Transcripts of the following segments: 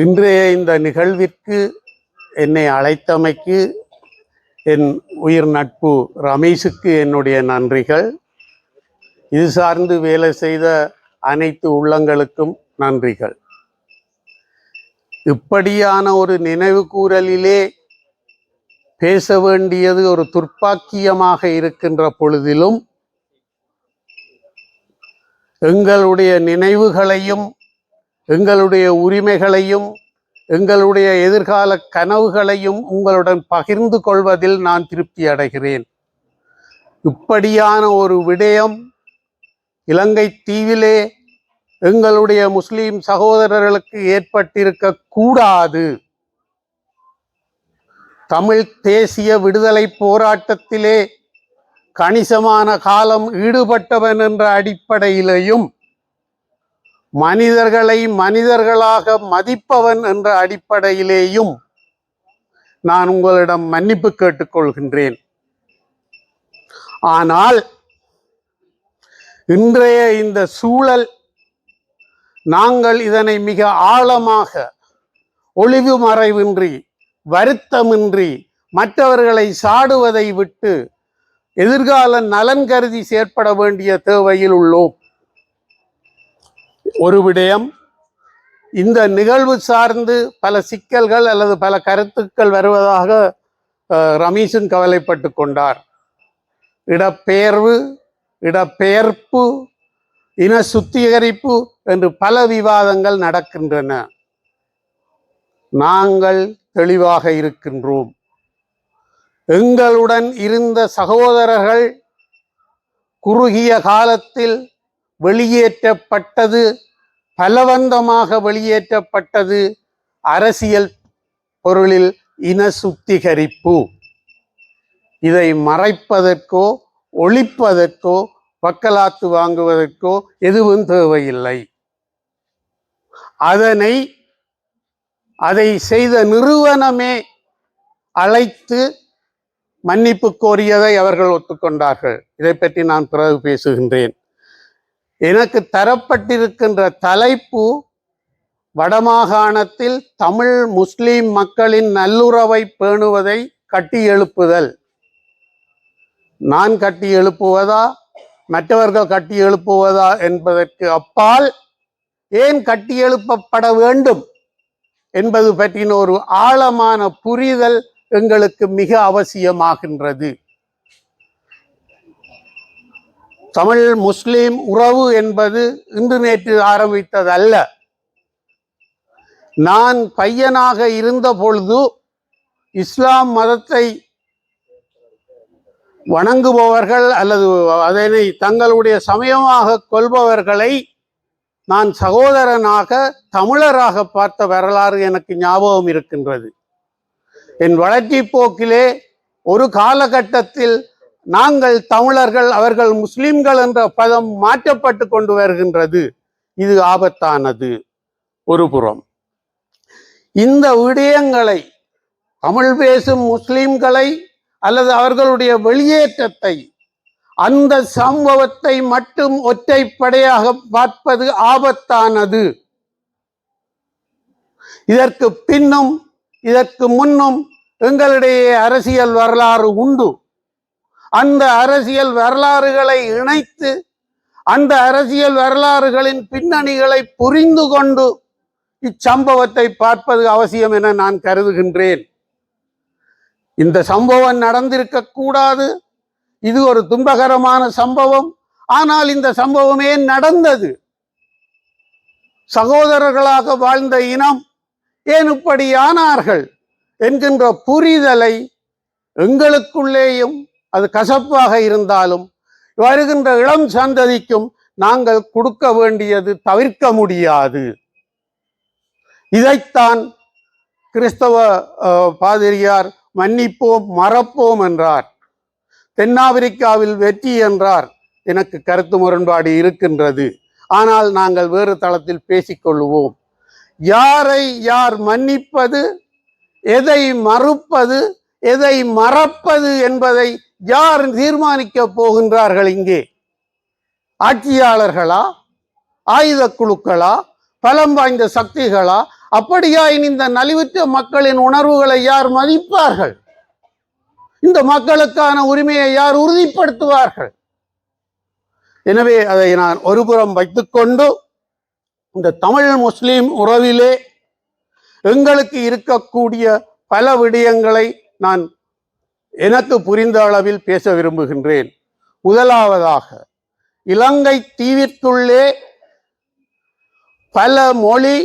இன்றைய இந்த நிகழ்விற்கு என்னை அழைத்தமைக்கு என் உயிர் நட்பு ரமேஷுக்கு என்னுடைய நன்றிகள். இது சார்ந்து வேலை செய்த அனைத்து உள்ளங்களுக்கும் நன்றிகள். இப்படியான ஒரு நினைவு கூறலிலே பேச வேண்டியது ஒரு துர்ப்பாக்கியமாக இருக்கின்ற பொழுதிலும் எங்களுடைய நினைவுகளையும் எங்களுடைய உரிமைகளையும் எங்களுடைய எதிர்கால கனவுகளையும் உங்களுடன் பகிர்ந்து கொள்வதில் நான் திருப்தி அடைகிறேன். இப்படியான ஒரு விடயம் இலங்கை தீவிலே எங்களுடைய முஸ்லீம் சகோதரர்களுக்கு ஏற்பட்டிருக்க கூடாது. தமிழ் தேசிய விடுதலை போராட்டத்திலே கணிசமான காலம் ஈடுபட்டவன் என்ற அடிப்படையிலேயும் மனிதர்களை மனிதர்களாக மதிப்பவன் என்ற அடிப்படையிலேயும் நான் உங்களிடம் மன்னிப்பு கேட்டுக்கொள்கின்றேன். ஆனால் இன்றைய இந்த சூழல் நாங்கள் இதனை மிக ஆழமாக ஒளிவு மறைவின்றி வருத்தமின்றி மற்றவர்களை சாடுவதை விட்டு எதிர்கால நலன் கருதி செயற்பட வேண்டிய தேவையில் உள்ளோம். ஒரு விடயம். இந்த நிகழ்வு சார்ந்து பல சிக்கல்கள் அல்லது பல கருத்துக்கள் வருவதாக அஹ், ரமேஷும் கவலைப்பட்டு கொண்டார். இடப்பெயர்வு இடப்பெயர்ப்பு இன சுத்திகரிப்பு என்று பல விவாதங்கள் நடக்கின்றன. நாங்கள் தெளிவாக இருக்கின்றோம். எங்களுடன் இருந்த சகோதரர்கள் குறுகிய காலத்தில் வெளியேற்றப்பட்டது பலவந்தமாக வெளியேற்றப்பட்டது அரசியல் பொருளில் இன சுத்திகரிப்பு. இதை மறைப்பதற்கோ ஒழிப்பதற்கோ வக்கலாத்து வாங்குவதற்கோ எதுவும் தேவையில்லை. அதனை அதை செய்த நிறுவனமே அழைத்து மன்னிப்பு கோரியதை அவர்கள் ஒத்துக்கொண்டார்கள். இதை பற்றி நான் பிறகு பேசுகின்றேன். எனக்கு தரப்பட்டிருக்கின்ற தலைப்பு வடமாகாணத்தில் தமிழ் முஸ்லீம் மக்களின் நல்லுறவை பேணுவதை கட்டி எழுப்புதல். நான் கட்டி எழுப்புவதா? மற்றவர்கள் கட்டி எழுப்புவதா என்பதற்கு அப்பால் ஏன் கட்டி எழுப்பப்பட வேண்டும் என்பது பற்றின ஒரு ஆழமான புரிதல் எங்களுக்கு மிக அவசியமாகின்றது. தமிழ் முஸ்லீம் உறவு என்பது இன்று நேற்று ஆரம்பித்ததல்ல. நான் பையனாக இருந்த பொழுது இஸ்லாம் மதத்தை வணங்குபவர்கள் அல்லது அதனை தங்களுடைய சமயமாக கொள்பவர்களை நான் சகோதரனாக தமிழராக பார்த்த வரலாறு எனக்கு ஞாபகம் இருக்கின்றது. என் வளர்ச்சி போக்கிலே ஒரு காலகட்டத்தில் நாங்கள் தமிழர்கள் அவர்கள் முஸ்லிம்கள் என்ற பதம் மாற்றப்பட்டு கொண்டு வருகின்றது. இது ஆபத்தானது. ஒரு புறம். இந்த விடயங்களை தமிழ் பேசும் முஸ்லிம்களை அல்லது அவர்களுடைய வெளியேற்றத்தை அந்த சம்பவத்தை மட்டும் ஒற்றைப்படையாக பார்ப்பது ஆபத்தானது. இதற்கு பின்னும் இதற்கு முன்னும் எங்களுடைய அரசியல் வரலாறு உண்டு. அந்த அரசியல் வரலாறுகளை இணைத்து அந்த அரசியல் வரலாறுகளின் பின்னணிகளை புரிந்து கொண்டு இச்சம்பவத்தை பார்ப்பது அவசியம் என நான் கருதுகின்றேன். இந்த சம்பவம் நடந்திருக்க கூடாது. இது ஒரு துன்பகரமான சம்பவம். ஆனால் இந்த சம்பவமே நடந்தது. சகோதரர்களாக வாழ்ந்த இனம் ஏன் இப்படியானார்கள் என்கின்ற புரிதலை எங்களுக்குள்ளேயும் அது கசப்பாக இருந்தாலும் வருகின்ற இளம் சந்ததிக்கும் நாங்கள் கொடுக்க வேண்டியது தவிர்க்க முடியாது. இதைத்தான் கிறிஸ்தவ பாதிரியார் மன்னிப்போம் மறப்போம் என்றார். தென்னாப்பிரிக்காவில் வெற்றி என்றார். எனக்கு கருத்து முரண்பாடு இருக்கின்றது. ஆனால் நாங்கள் வேறு தளத்தில் பேசிக்கொள்வோம். யாரை யார் மன்னிப்பது எதை மறுப்பது எதை மறப்பது என்பதை யார் தீர்மானிக்க போகின்றார்கள் இங்கே? ஆட்சியாளர்களா? ஆயுத குழுக்களா பலம் வாய்ந்த சக்திகளா? அப்படியாயின் இந்த நலிவுற்ற மக்களின் உணர்வுகளை யார் மதிப்பார்கள்? இந்த மக்களுக்கான உரிமையை யார் உறுதிப்படுத்துவார்கள்? எனவே அதை நான் ஒருபுறம் வைத்துக்கொண்டு இந்த தமிழ் முஸ்லீம் உறவிலே எங்களுக்கு இருக்கக்கூடிய பல விடயங்களை நான் எனக்கு புரிந்த அளவில் பேச விரும்புகின்றேன். முதலாவதாக இலங்கை தீவிற்குள்ளே பல மொழி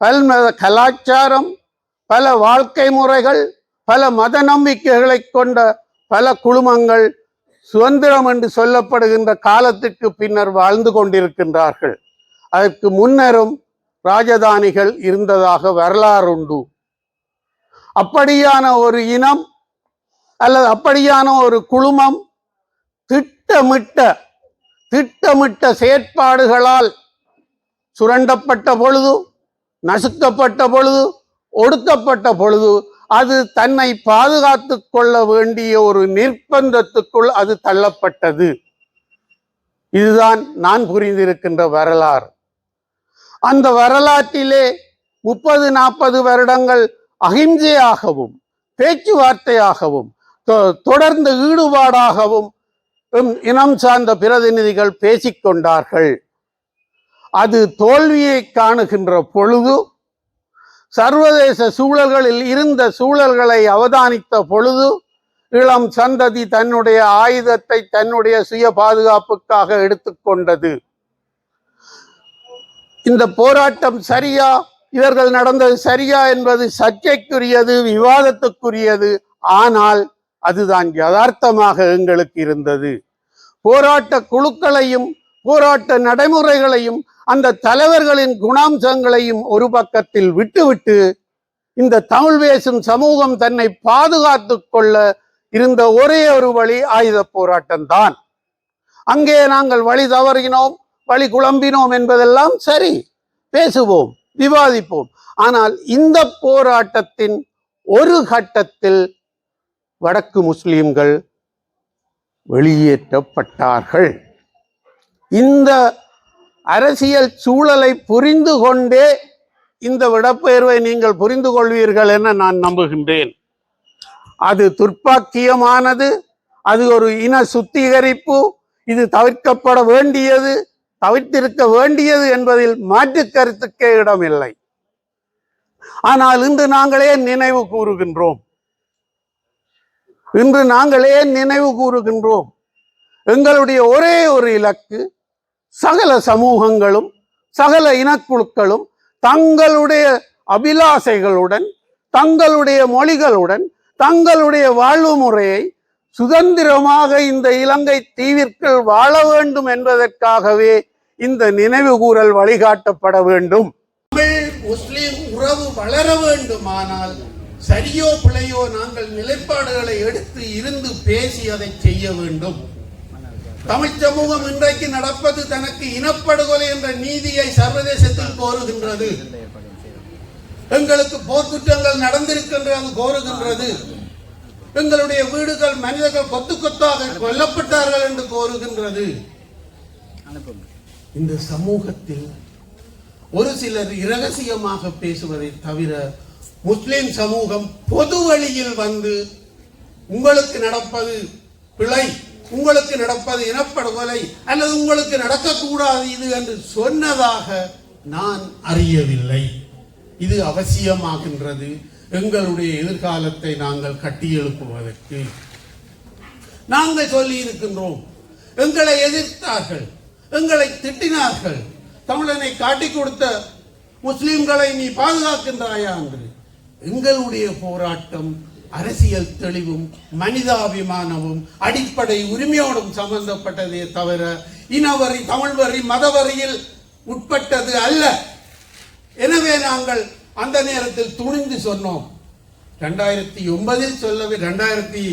பல்மத கலாச்சாரம் பல வாழ்க்கை முறைகள் பல மத நம்பிக்கைகளை கொண்ட பல குழுமங்கள் சுதந்திரம் என்று சொல்லப்படுகின்ற காலத்துக்கு பின்னர் வாழ்ந்து கொண்டிருக்கின்றார்கள். அதற்கு முன்னரும் ராஜதானிகள் இருந்ததாக வரலாறு உண்டு அப்படியான ஒரு இனம் அல்லது அப்படியான ஒரு குழுமம் திட்டமிட்ட திட்டமிட்ட செயற்பாடுகளால் சுரண்டப்பட்ட பொழுது நசுக்கப்பட்ட பொழுது ஒடுக்கப்பட்ட பொழுது அது தன்னை பாதுகாத்து கொள்ள வேண்டிய ஒரு நிர்பந்தத்துக்குள் அது தள்ளப்பட்டது. இதுதான் நான் புரிந்திருக்கின்ற வரலாறு. அந்த வரலாற்றிலே முப்பது நாற்பது வருடங்கள் அகிம்சையாகவும் பேச்சுவார்த்தையாகவும் தொடர்ந்து ஈடுபாடாகவும் இனம் சார்ந்த பிரதிநிதிகள் பேசிக்கொண்டார்கள். அது தோல்வியை காணுகின்ற பொழுது சர்வதேச சூழல்களில் இருந்த சூழல்களை அவதானித்த பொழுது இளம் சந்ததி தன்னுடைய ஆயுதத்தை தன்னுடைய சுய பாதுகாப்புக்காக எடுத்துக்கொண்டது. இந்த போராட்டம் சரியா? இவர்கள் நடந்தது சரியா என்பது சர்ச்சைக்குரியது விவாதத்துக்குரியது. ஆனால் அதுதான் யதார்த்தமாக எங்களுக்கு இருந்தது. போராட்ட குழுக்களையும் போராட்ட நடைமுறைகளையும் அந்த தலைவர்களின் குணாம்சங்களையும் ஒரு பக்கத்தில் விட்டுவிட்டு இந்த தமிழ் பேசும் சமூகம் தன்னை பாதுகாத்து கொள்ள இருந்த ஒரே ஒரு வழி ஆயுத போராட்டம் தான் அங்கே நாங்கள் வழி தவறினோம் வழி குழம்பினோம் என்பதெல்லாம் சரி பேசுவோம் விவாதிப்போம். ஆனால் இந்த போராட்டத்தின் ஒரு கட்டத்தில் வடக்கு முஸ்லீம்கள் வெளியேற்றப்பட்டார்கள். இந்த அரசியல் சூழலை புரிந்து கொண்டே இந்த விடப்பெயர்வை நீங்கள் புரிந்து கொள்வீர்கள் என நான் நம்புகின்றேன். அது துர்ப்பாக்கியமானது அது ஒரு இன சுத்திகரிப்பு இது தவிர்க்கப்பட வேண்டியது தவிர்த்திருக்க வேண்டியது என்பதில் மாற்று கருத்துக்கே இடமில்லை. ஆனால் இன்று நாங்களே நினைவு கூறுகின்றோம். இன்று நாங்களே நினைவு கூறுகின்றோம்? எங்களுடைய ஒரே ஒரு இலக்கு சகல சமூகங்களும் சகல இனக்குழுக்களும் தங்களுடைய அபிலாசைகளுடன் தங்களுடைய மொழிகளுடன் தங்களுடைய வாழ்வு முறையை சுதந்திரமாக இந்த இலங்கை தீவிற்குள் வாழ வேண்டும் என்பதற்காகவே இந்த நினைவு கூறல் வழிகாட்டப்பட வேண்டும். தமிழ் முஸ்லிம் உறவு வளர வேண்டுமானால் சரியோ பிழையோ நாங்கள் நிலைப்பாடுகளை எடுத்து இருந்து பேசி அதை செய்ய வேண்டும். தமிழ் சமூகம் இன்றைக்கு நடப்பது தனக்கு இனப்படுகொலை என்ற நீதியை சர்வதேசத்தில் கோருகின்றது. எங்களுக்கு போர்க்குற்றங்கள் நடந்திருக்கின்றது கோருகின்றது. எங்களுடைய வீடுகள் மனிதர்கள் கொத்து கொத்தாக கொல்லப்பட்டார்கள் என்று கோருகின்றது. இந்த சமூகத்தில் ஒரு சிலர் இரகசியமாக பேசுவதை தவிர முஸ்லிம் சமூகம் பொது வழியில் வந்து உங்களுக்கு நடப்பது பிழை உங்களுக்கு நடப்பது இனப்படுகொலை அல்லது உங்களுக்கு நடக்கக்கூடாது இது என்று சொன்னதாக நான் அறியவில்லை. இது அவசியமாகின்றது. எங்களுடைய எதிர்காலத்தை நாங்கள் கட்டியெழுப்புவதற்கு நாங்கள் சொல்லி இருக்கின்றோம் எங்களை எதிர்த்தார்கள் எங்களை திட்டினார்கள். தமிழனை காட்டிக் கொடுத்த முஸ்லிம்களை நீ பாதுகாக்கின்றாயா என்று. எங்களுடைய போராட்டம் அரசியல் தெளிவும் மனிதாபிமானமும் அடிப்படை உரிமையோடும் சம்பந்தப்பட்டதே தவிர இனவரி தமிழ் வரி மதவரியில் உட்பட்டது அல்ல. எனவே நாங்கள் அந்த நேரத்தில் துணிந்து சொன்னோம். ரெண்டாயிரத்தி ஒன்பதில் சொல்லவே ரெண்டாயிரத்தி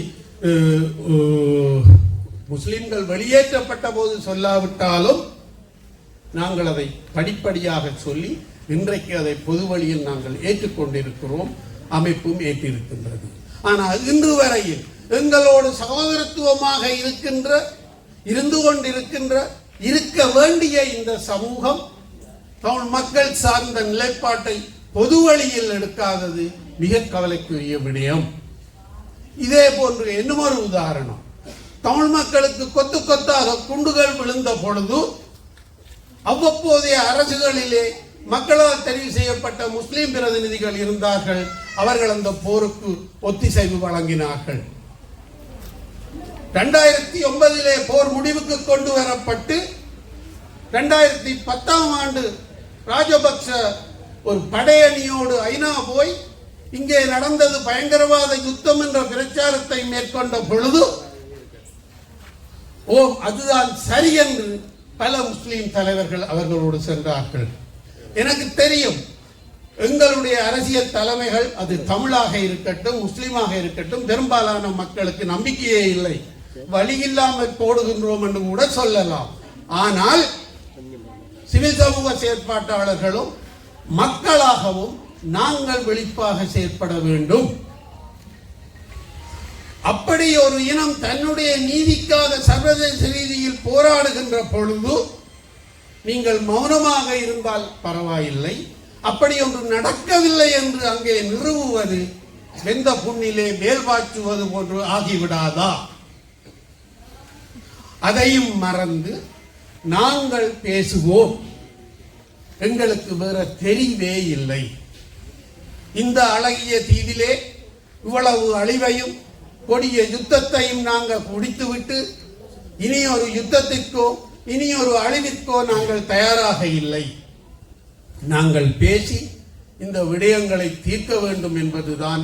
முஸ்லிம்கள் வெளியேற்றப்பட்ட போது சொல்லாவிட்டாலும் நாங்கள் அதை படிப்படியாக சொல்லி இன்றைக்கு அதை பொது வழியில் நாங்கள் ஏற்றுக்கொண்டிருக்கிறோம் அமைப்பும் ஏற்றிருக்கின்றது. ஆனால் இன்று வரையில் எங்களோடு சகோதரத்துவமாக இருக்கின்ற இருந்து கொண்டிருக்கின்ற இருக்க வேண்டிய இந்த சமூகம் தமிழ் மக்கள் சார்ந்த நிலைப்பாட்டை பொது வழியில் எடுக்காதது மிக கவலைக்குரிய விடயம். இதே போன்று இன்னுமொரு உதாரணம். தமிழ் மக்களுக்கு கொத்து கொத்தாக குண்டுகள் விழுந்த பொழுது அவ்வப்போதைய அரசுகளிலே மக்களால் தெரிவு செய்யப்பட்ட முஸ்லிம் பிரதிநிதிகள் இருந்தார்கள். அவர்கள் அந்த போருக்கு ஒத்திசைவு வழங்கினார்கள். இரண்டாயிரத்தி ஒன்பதிலே போர் முடிவுக்கு கொண்டு வரப்பட்டு இரண்டாயிரத்தி பத்தாம் ஆண்டு ராஜபக்ச ஒரு படையணியோடு ஐநா போய் இங்கே நடந்தது பயங்கரவாத யுத்தம் என்ற பிரச்சாரத்தை மேற்கொண்ட பொழுது ஓ அதுதான் சரி என்று பல முஸ்லீம் தலைவர்கள் அவர்களோடு சென்றார்கள். எனக்கு தெரியும். எங்களுடைய அரசியல் தலைமைகள் அது தமிழாக இருக்கட்டும் முஸ்லீமாக இருக்கட்டும் பெரும்பாலான மக்களுக்கு நம்பிக்கையே இல்லை. வழி இல்லாமல் போடுகின்றோம் என்று கூட சொல்லலாம். ஆனால் சிவில் சமூக செயற்பாட்டாளர்களும் மக்களாகவும் நாங்கள் வெளிப்பாக செயற்பட வேண்டும். அப்படி ஒரு இனம் தன்னுடைய நீதிக்காக சர்வதேச ரீதியில் போராடுகின்ற பொழுது நீங்கள் மௌனமாக இருந்தால் பரவாயில்லை. அப்படி ஒன்று நடக்கவில்லை என்று அங்கே நிறுவுவது வெந்த புண்ணிலே மேல் பாய்ச்சுவது போன்று ஆகிவிடாதா? அதையும் மறந்து நாங்கள் பேசுவோம். எங்களுக்கு வேற தெரிவே இல்லை. இந்த அழகிய தீவிலே இவ்வளவு அழிவையும் கொடிய யுத்தத்தையும் நாங்கள் குடித்துவிட்டு இனி ஒரு யுத்தத்திற்கோ இனி ஒரு அழிவிற்கோ நாங்கள் தயாராக இல்லை. நாங்கள் பேசி இந்த விடயங்களை தீர்க்க வேண்டும் என்பதுதான்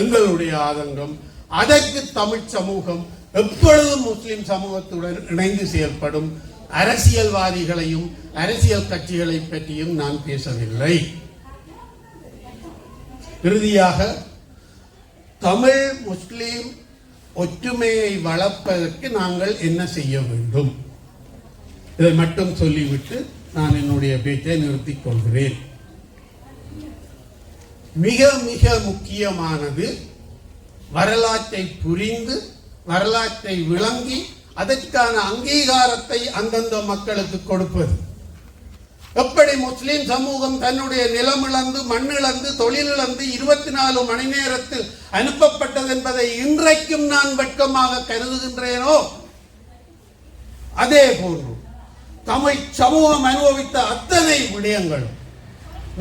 எங்களுடைய ஆதங்கம். அதற்கு தமிழ் சமூகம் எப்பொழுதும் முஸ்லிம் சமூகத்துடன் இணைந்து செயல்படும் அரசியல்வாதிகளையும் அரசியல் கட்சிகளை பற்றியும் நான் பேசவில்லை. இறுதியாக தமிழ் முஸ்லிம் ஒற்றுமையை வளர்ப்பதற்கு நாங்கள் என்ன செய்ய வேண்டும்? இதை மட்டும் சொல்லிவிட்டு நான் என்னுடைய பேச்சை நிறுத்திக் கொள்கிறேன். மிக மிக முக்கியமானது வரலாற்றை புரிந்து வரலாற்றை விளங்கி அதற்கான அங்கீகாரத்தை அந்தந்த மக்களுக்கு கொடுப்பது. எப்படி முஸ்லிம் சமூகம் தன்னுடைய நிலம் இழந்து மண் இழந்து தொழில் இழந்து இருபத்தி நாலு மணி நேரத்தில் அனுப்பப்பட்டது என்பதை இன்றைக்கும் நான் வெட்கமாக கருதுகின்றேனோ? அதே போன்று தமிழ் சமூகம் அனுபவித்த அத்தனை விடயங்களும்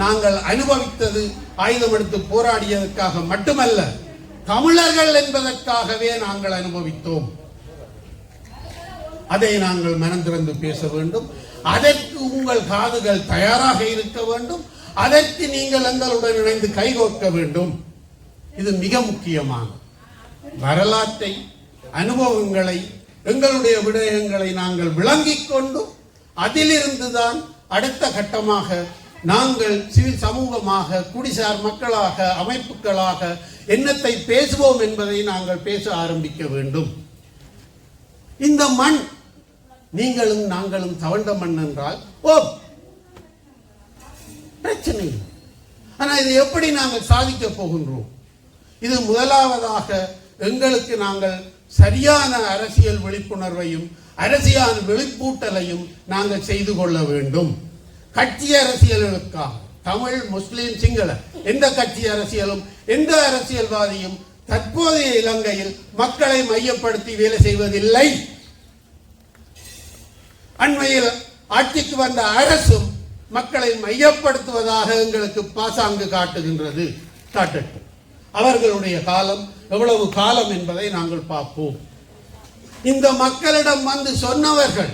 நாங்கள் அனுபவித்தது ஆயுதம் எடுத்து போராடியதற்காக மட்டுமல்ல தமிழர்கள் என்பதற்காகவே நாங்கள் அனுபவித்தோம். அதை நாங்கள் மனந்திறந்து பேச வேண்டும். அதற்கு உங்கள் காதுகள் தயாராக இருக்க வேண்டும். அதற்கு நீங்கள் எங்களுடன் இணைந்து கைகோர்க்க வேண்டும். இது மிக முக்கியமான வரலாற்றை அனுபவங்களை எங்களுடைய விடயங்களை நாங்கள் விளங்கிக் கொண்டும் அதிலிருந்துதான் அடுத்த கட்டமாக நாங்கள் சிவில் சமூகமாக குடிசார் மக்களாக அமைப்புகளாக என்னத்தை பேசுவோம் என்பதை நாங்கள் பேச ஆரம்பிக்க வேண்டும். இந்த மண் நீங்களும் நாங்களும் தவண்ட மண் என்றால் ஓ பிரச்சனை ஆனால் இதை எப்படி நாங்கள் சாதிக்க போகின்றோம்? இது முதலாவதாக எங்களுக்கு நாங்கள் சரியான அரசியல் விழிப்புணர்வையும் அரசியல் விழிப்பூட்டலையும் நாங்கள் செய்து கொள்ள வேண்டும். கட்சி அரசியலுக்காக தமிழ் முஸ்லீம் சிங்கள எந்த கட்சி அரசியலும் எந்த அரசியல்வாதியும் தற்போதைய இலங்கையில் மக்களை மையப்படுத்தி வேலை செய்வதில்லை. அண்மையில் ஆட்சிக்கு வந்த அரசும் மக்களை மையப்படுத்துவதாக எங்களுக்கு பாசாங்கு காட்டுகின்றது. காட்டட்டும். அவர்களுடைய காலம் எவ்வளவு காலம் என்பதை நாங்கள் பார்ப்போம். இந்த மக்களிடம் வந்து சொன்னவர்கள்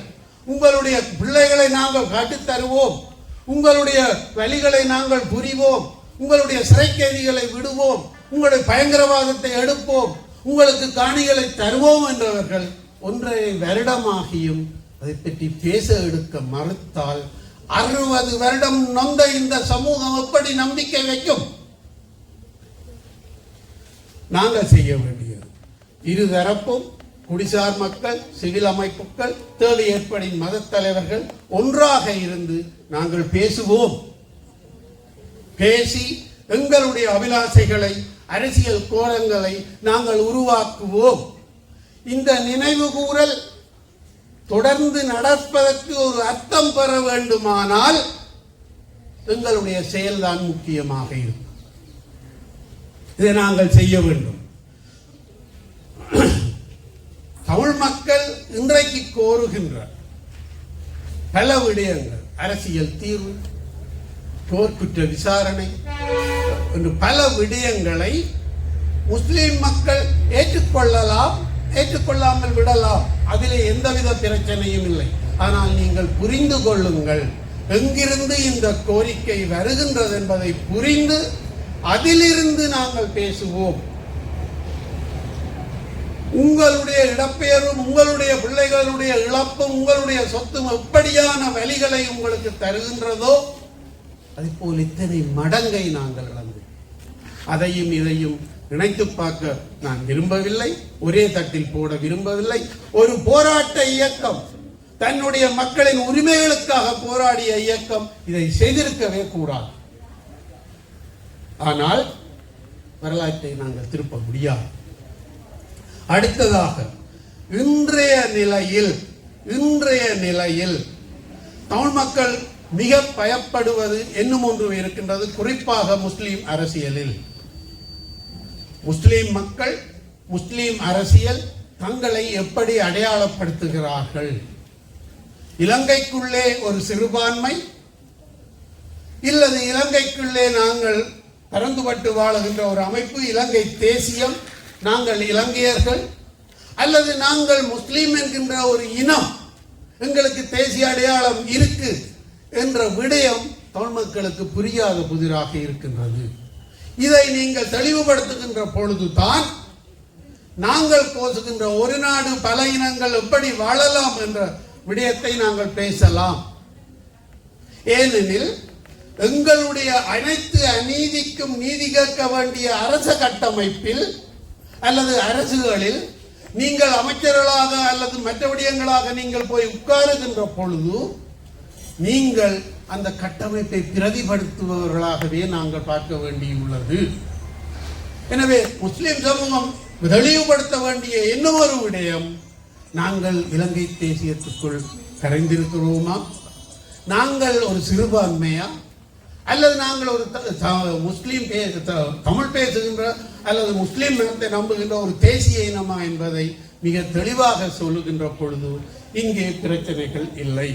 உங்களுடைய பிள்ளைகளை நாங்கள் காட்டித் தருவோம் உங்களுடைய வழிகளை நாங்கள் புரிவோம் உங்களுடைய சிறைக்கைதிகளை விடுவோம் உங்களுடைய பயங்கரவாதத்தை எடுப்போம் உங்களுக்கு காணிகளை தருவோம் என்றவர்கள் ஒன்றரை வருடமாகியும் அதை பற்றி பேச எடுக்க மறுத்தால் அறுபது வருடம் நொந்த இந்த சமூகம் எப்படி நம்பிக்கை வைக்கும்? நாங்கள் செய்ய வேண்டியது. இருதரப்பும் குடிசார் மக்கள் சிவில் அமைப்புகள் தேவை ஏற்படின் மத தலைவர்கள் ஒன்றாக இருந்து நாங்கள் பேசுவோம். பேசி எங்களுடைய அபிலாசைகளை அரசியல் கோலங்களை நாங்கள் உருவாக்குவோம். இந்த நினைவு கூறல் தொடர்ந்து நடப்பதற்கு ஒரு அர்த்தம் பெற வேண்டுமானால் எங்களுடைய செயல்தான் முக்கியமாக இருக்கும். இதை நாங்கள் செய்ய வேண்டும். தமிழ் மக்கள் இன்றைக்கு கோருகின்ற பல விடயங்கள். அரசியல் தீர்வு போர்க்குற்ற விசாரணை என்று பல விடயங்களை முஸ்லிம் மக்கள் ஏற்றுக்கொள்ளலாம் ஏற்றுக்கொள்ளாமல் விடலாம். அதிலே எந்தவித பிரச்சனையும் இல்லை. ஆனால் நீங்கள் புரிந்து கொள்ளுங்கள். எங்கிருந்து இந்த கோரிக்கை வருகின்றது என்பதை புரிந்து அதிலிருந்து நாங்கள் பேசுவோம். உங்களுடைய இடப்பெயரும் உங்களுடைய பிள்ளைகளுடைய இழப்பும் உங்களுடைய சொத்தும் எப்படியான வழிகளை உங்களுக்கு தருகின்றதோ அதே போல் இத்தனை மடங்கை நாங்கள் இழந்து. அதையும் இதையும் நினைத்து பார்க்க நான் விரும்பவில்லை ஒரே தட்டில் போட விரும்பவில்லை. ஒரு போராட்ட இயக்கம் தன்னுடைய மக்களின் உரிமைகளுக்காக போராடிய இயக்கம் இதை செய்திருக்கவே கூடாது. ஆனால் வரலாற்றை நாங்கள் திருப்ப முடியாது. அடுத்ததாக இன்றைய நிலையில் இன்றைய நிலையில் தமிழ் மக்கள் மிக பயப்படுவது என்னும் ஒன்று இருக்கின்றது. குறிப்பாக முஸ்லீம் அரசியலில். முஸ்லீம் மக்கள் முஸ்லீம் அரசியல் தங்களை எப்படி அடையாளப்படுத்துகிறார்கள்? இலங்கைக்குள்ளே ஒரு சிறுபான்மை? இல்லது இலங்கைக்குள்ளே நாங்கள் பறந்துபட்டு வாழுகின்ற ஒரு அமைப்பு இலங்கை தேசியம்? நாங்கள் இலங்கையர்கள் அல்லது நாங்கள் முஸ்லீம் என்கின்ற ஒரு இனம் எங்களுக்கு தேசிய அடையாளம் இருக்கு என்ற விடயம் தமிழ் மக்களுக்கு புரியாத புதிராக இருக்கின்றது. இதை நீங்கள் தெளிவுபடுத்துகின்ற பொழுதுதான் நாங்கள் கோசுகின்ற ஒரு நாடு பல இனங்கள் எப்படி வாழலாம் என்ற விடயத்தை நாங்கள் பேசலாம். ஏனெனில் எங்களுடைய அனைத்து அநீதிக்கும் நீதி கேட்க வேண்டிய அரச கட்டமைப்பில் அல்லது அரசுகளில் நீங்கள் அமைச்சர்களாக அல்லது மற்ற விடயங்களாக நீங்கள் போய் உட்காருகின்ற பொழுது நீங்கள் அந்த கட்டமைப்பை பிரதிபடுத்துபவர்களாகவே நாங்கள் பார்க்க வேண்டியுள்ளது. எனவே முஸ்லிம் சமூகம் தெளிவுபடுத்த வேண்டிய இன்னும் ஒரு விடயம் நாங்கள் இலங்கை தேசியத்துக்குள் கரைந்திருக்கிறோமா? நாங்கள் ஒரு சிறுபான்மையா? அல்லது நாங்கள் ஒரு த- த- முஸ்லீம் த- தமிழ் பேசுகின்ற அல்லது முஸ்லீம் இனத்தை நம்புகின்ற ஒரு தேசிய இனமா என்பதை மிக தெளிவாக சொல்லுகின்ற பொழுது இங்கே பிரச்சனைகள் இல்லை.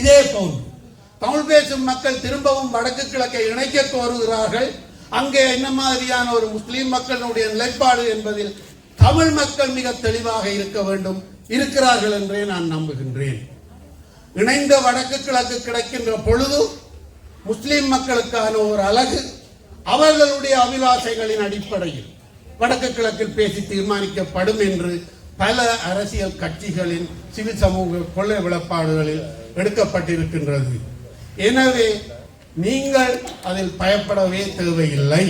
இதே போன்று தமிழ் பேசும் மக்கள் திரும்பவும் வடக்கு கிழக்கை இணைக்க கோருகிறார்கள். அங்கே என்ன மாதிரியான ஒரு முஸ்லீம் மக்களுடைய நிலைப்பாடு என்பதில் தமிழ் மக்கள் மிக தெளிவாக இருக்க வேண்டும் இருக்கிறார்கள் என்றே நான் நம்புகின்றேன். இணைந்த வடக்கு கிழக்கு கிடைக்கின்ற பொழுது முஸ்லீம் மக்களுக்கான ஒரு அழகு அவர்களுடைய அபிலாசைகளின் அடிப்படையில் வடக்கு கிழக்கில் பேசி தீர்மானிக்கப்படும் என்று பல அரசியல் கட்சிகளின் சிவில் சமூக கொள்ளை விளப்பாடுகளில் எடுக்கப்பட்டிருக்கின்றது. எனவே நீங்கள் அதில் பயப்படவே தேவையில்லை.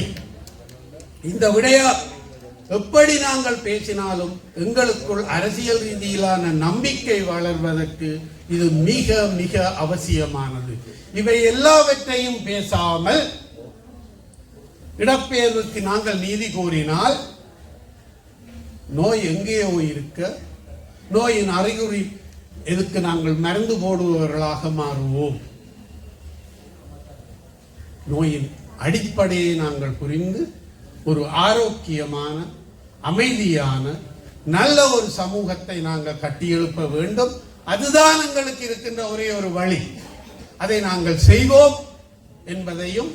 இந்த விடயம் எப்படி நாங்கள் பேசினாலும் எங்களுக்குள் அரசியல் ரீதியிலான நம்பிக்கை வளர்வதற்கு இது மிக மிக அவசியமானது. இவை எல்லாவற்றையும் பேசாமல் இடப்பெயர்வுக்கு நாங்கள் நீதி கோரினால் நோய் எங்கேயோ இருக்க நோயின் அறிகுறி எதுக்கு நாங்கள் மருந்து போடுபவர்களாக மாறுவோம்? நோயின் அடிப்படையை நாங்கள் புரிந்து ஒரு ஆரோக்கியமான அமைதியான நல்ல ஒரு சமூகத்தை நாங்கள் கட்டியெழுப்ப வேண்டும். அதுதான் எங்களுக்கு இருக்கின்ற ஒரே ஒரு வழி. அதை நாங்கள் செய்வோம் என்பதையும்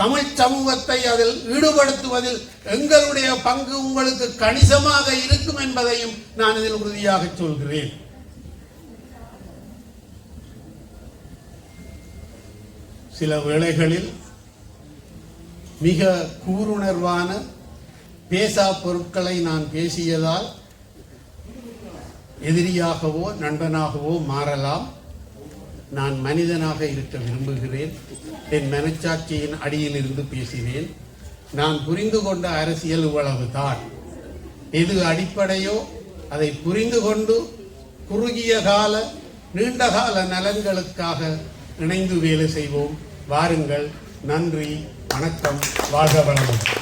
தமிழ் சமூகத்தை அதில் ஈடுபடுத்துவதில் எங்களுடைய பங்கு உங்களுக்கு கணிசமாக இருக்கும் என்பதையும் நான் இதில் உறுதியாக சொல்கிறேன். சில வேளைகளில் மிக கூருணர்வான பேசா பொருட்களை நான் பேசியதால் எதிரியாகவோ நண்பனாகவோ மாறலாம். நான் மனிதனாக இருக்க விரும்புகிறேன். என் மனச்சாட்சியின் அடியில் இருந்து பேசினேன். நான் புரிந்து கொண்ட அரசியல் இவ்வளவு தான் எது அடிப்படையோ அதை புரிந்து கொண்டு குறுகிய கால நீண்ட கால நலன்களுக்காக இணைந்து வேலை செய்வோம். வாருங்கள் நன்றி வணக்கம் வாழ்க வளமுடன்.